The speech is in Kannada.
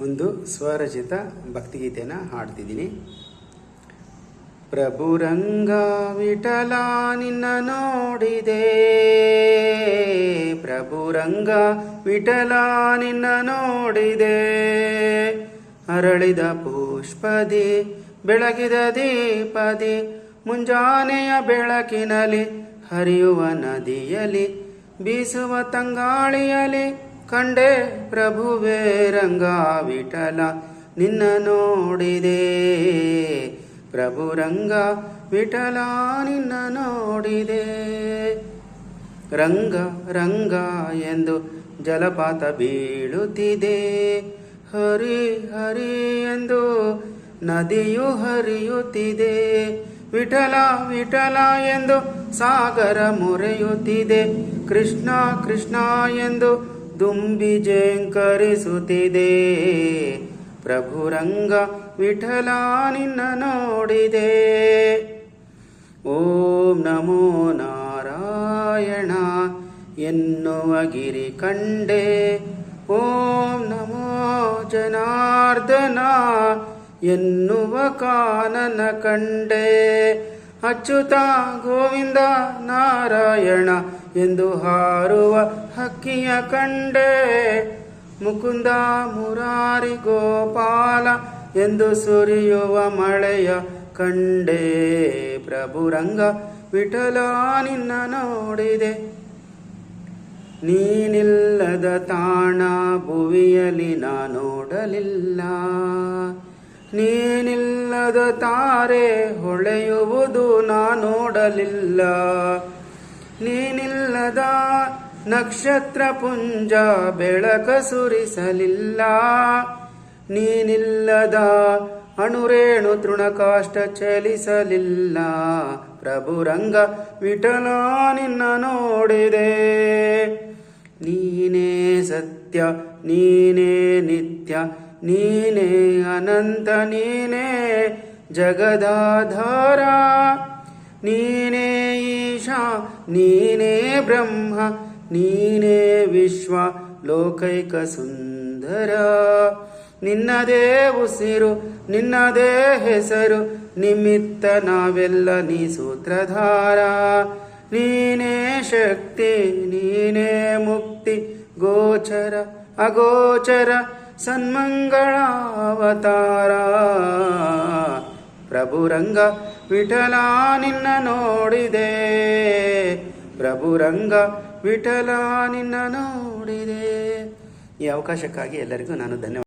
ಒಂದು ಸ್ವರಚಿತ ಭಕ್ತಿಗೀತೆಯನ್ನು ಹಾಡ್ತಿದ್ದೀನಿ. ಪ್ರಭುರಂಗ ವಿಠಲ ನಿನ್ನ ನೋಡಿದೆ. ಪ್ರಭುರಂಗ ವಿಠಲ ನಿನ್ನ ನೋಡಿದೆ. ಅರಳಿದ ಪುಷ್ಪದಿ, ಬೆಳಗಿದ ದೀಪದಿ, ಮುಂಜಾನೆಯ ಬೆಳಕಿನಲ್ಲಿ ಹರಿಯುವ ನದಿಯಲಿ ಬೀಸುವ ತಂಗಾಳಿಯಲಿ ಕಂಡೆ ಪ್ರಭುವೇ ರಂಗ ವಿಠಲ ನಿನ್ನ ನೋಡಿದೆ. ಪ್ರಭು ರಂಗ ವಿಠಲ ನಿನ್ನ ನೋಡಿದೆ. ರಂಗ ರಂಗ ಎಂದು ಜಲಪಾತ ಬೀಳುತ್ತಿದೆ. ಹರಿ ಹರಿ ಎಂದು ನದಿಯು ಹರಿಯುತ್ತಿದೆ. ವಿಠಲ ವಿಠಲ ಎಂದು ಸಾಗರ ಮೊರೆಯುತ್ತಿದೆ. ಕೃಷ್ಣ ಕೃಷ್ಣ ಎಂದು ದುಂಬಿ ಜೇಂಕರಿಸುತ್ತಿದೆ ಪ್ರಭುರಂಗ ವಿಠಲ ನಿನ್ನ ನೋಡಿದೆ. ಓಂ ನಮೋ ನಾರಾಯಣ ಎನ್ನುವ ಗಿರಿ ಕಂಡೆ. ಓಂ ನಮೋ ಜನಾರ್ದನ ಎನ್ನುವ ಕಾನನ ಕಂಡೆ. ಅಚ್ಯುತ ಗೋವಿಂದ ನಾರಾಯಣ ಎಂದು ಹಾರುವ ಹಕ್ಕಿಯ ಕಂಡೆ. ಮುಕುಂದ ಮುರಾರಿ ಗೋಪಾಲ ಎಂದು ಸುರಿಯುವ ಮಳೆಯ ಕಂಡೆ. ಪ್ರಭುರಂಗ ವಿಠಲ ನಿನ್ನ ನೋಡಿದೆ. ನೀನಿಲ್ಲದ ತಾಣ ಭುವಿಯಲ್ಲಿ ನಾ ನೋಡಲಿಲ್ಲ ತಾರೆ ಹೊಳೆಯುವುದು ನಾ ನೋಡಲಿಲ್ಲ. ನೀನಿಲ್ಲದ ನಕ್ಷತ್ರ ಪುಂಜ ಬೆಳಕ ಸುರಿಸಲಿಲ್ಲ. ನೀನಿಲ್ಲದ ಅಣುರೇಣು ತೃಣಕಾಷ್ಟ ಚಲಿಸಲಿಲ್ಲ. ಪ್ರಭು ರಂಗ ವಿಠಲ ನಿನ್ನ ನೋಡಿದೆ. ನೀನೇ ಸತ್ಯ, ನೀನೇ ನಿತ್ಯ ನೀನೇ ಅನಂತ, ನೀನೇ ಜಗದಾಧಾರ. ನೀನೇ ಈಶಾ, ನೀನೇ ಬ್ರಹ್ಮ, ನೀನೇ ವಿಶ್ವ ಲೋಕೈಕ ಸುಂದರ. ನಿನ್ನದೇ ಉಸಿರು ನಿನ್ನದೇ ಹೆಸರು, ನಿಮಿತ್ತ ನಾವೆಲ್ಲ ನೀ ಸೂತ್ರಧಾರ. ನೀನೇ ಶಕ್ತಿ, ನೀನೇ ಮುಕ್ತಿ, ಗೋಚರ, ಅಗೋಚರ. ಸನ್ಮಂಗಳ ಅವತಾರ ಪ್ರಭು ರಂಗ ವಿಠಲ ನಿನ್ನ ನೋಡಿದೆ. ಪ್ರಭು ರಂಗ ವಿಠಲ ನಿನ್ನ ನೋಡಿದೆ. ಈ ಅವಕಾಶಕ್ಕಾಗಿ ಎಲ್ಲರಿಗೂ ನಾನು ಧನ್ಯವಾದ.